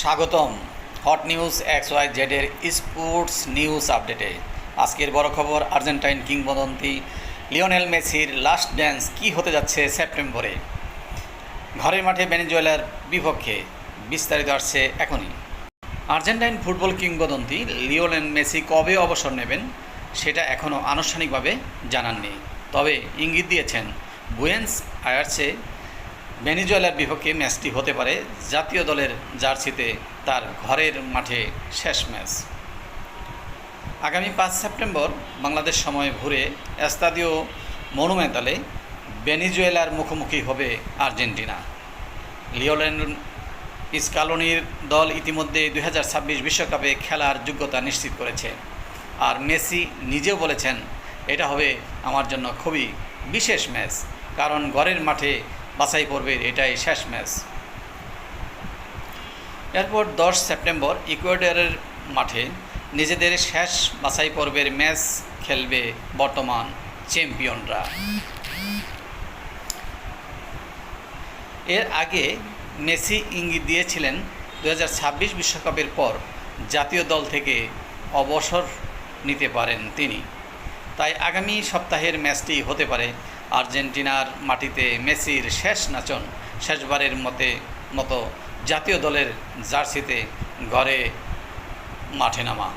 স্বাগতম hot news X Y জেডের sports news আপডেটে। আজকের বড় খবর, আর্জেন্টাইন কিংবদন্তি লিওনেল মেসির লাস্ট ড্যান্স কি হতে যাচ্ছে সেপ্টেম্বরে? ঘরের মাঠে ভেনেজুয়েলার বিপক্ষে বিস্তারিত আসছে এখনই। আর্জেন্টাইন ফুটবল কিংবদন্তি লিওনেল মেসি কবে অবসর নেবেন সেটা এখনও আনুষ্ঠানিকভাবে জানাননি। তবে ইঙ্গিত দিয়েছেন, বুয়েন্স আয়ার্সে ভেনিজুয়েলার বিপক্ষে ম্যাচটি হতে পারে। জাতীয় দলের জার্সিতে তার ঘরের মাঠে শেষ ম্যাচ। আগামী পাঁচ সেপ্টেম্বর বাংলাদেশ সময় ভোরে এস্তাদিও মনুমেন্টালে ভেনিজুয়েলার মুখোমুখি হবে আর্জেন্টিনা। লিওলেন স্কালোনির দল ইতিমধ্যে দুই বিশ্বকাপে খেলার যোগ্যতা নিশ্চিত করেছে। আর মেসি নিজেও বলেছেন, এটা হবে আমার জন্য খুবই বিশেষ ম্যাচ, কারণ ঘরের মাঠে বাছাই পড়বে এটাই শেষ ম্যাচ। এরপর দশ সেপ্টেম্বর ইকুয়েডরের মাঠে নিজেদের শেষ বাছাই পর্বের ম্যাচ খেলবে বর্তমান চ্যাম্পিয়নরা। এর আগে মেসি ইঙ্গিত দিয়েছিলেন দু বিশ্বকাপের পর জাতীয় দল থেকে অবসর নিতে পারেন তিনি। তাই আগামী সপ্তাহের ম্যাচটি হতে পারে আর্জেন্টিনার মাটিতে মেসির শেষ নাচন শেষবারের মতে, মতো জাতীয় দলের জার্সিতে ঘরে মাঠে নামা।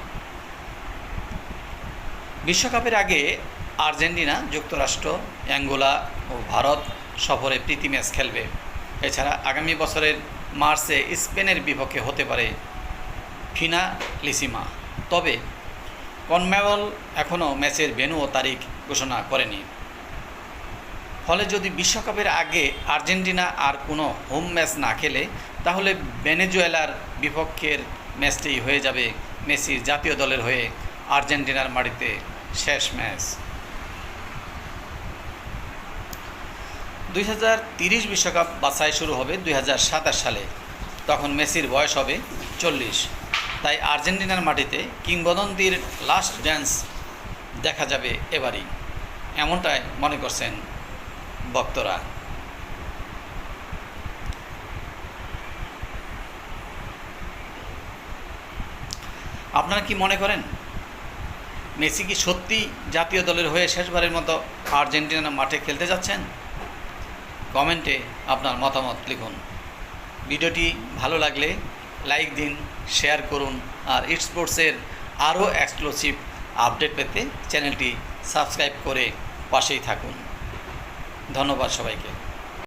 বিশ্বকাপের আগে আর্জেন্টিনা যুক্তরাষ্ট্র, অ্যাঙ্গোলা ও ভারত সফরে প্রীতি ম্যাচ খেলবে। এছাড়া আগামী বছরের মার্চে স্পেনের বিপক্ষে হতে পারে ফিনা লিসিমা তবে কনমেবল এখনও ম্যাচের ভেন্যু ও তারিখ ঘোষণা করেনি। ফলে যদি বিশ্বকাপের আগে আর্জেন্টিনা আর কোনো হোম ম্যাচ না খেলে, তাহলে ভেনেজুয়েলার বিপক্ষের ম্যাচটি হয়ে যাবে মেসির জাতীয় দলের হয়ে আর্জেন্টিনার মাটিতে শেষ ম্যাচ। দুই বিশ্বকাপ বাছাই শুরু হবে দুই হাজার সাতাশ সালে। তখন মেসির বয়স হবে চল্লিশ। তাই আর্জেন্টিনার মাটিতে কিংবদন্তির লাস্ট ড্যান্স দেখা যাবে এবারই। এমনটাই মনে করছেন ভক্তরা। আপনারা কি মনে করেন, মেসি কি সত্যি জাতীয় দলের হয়ে শেষবারের মতো আর্জেন্টিনা মাঠে খেলতে যাচ্ছেন? কমেন্টে আপনার মতামত লিখুন। ভিডিওটি ভালো লাগলে লাইক দিন, শেয়ার করুন, আর স্পোর্টসের আরও এক্সক্লুসিভ আপডেট পেতে চ্যানেলটি সাবস্ক্রাইব করে পাশেই থাকুন। ধন্যবাদ সবাইকে।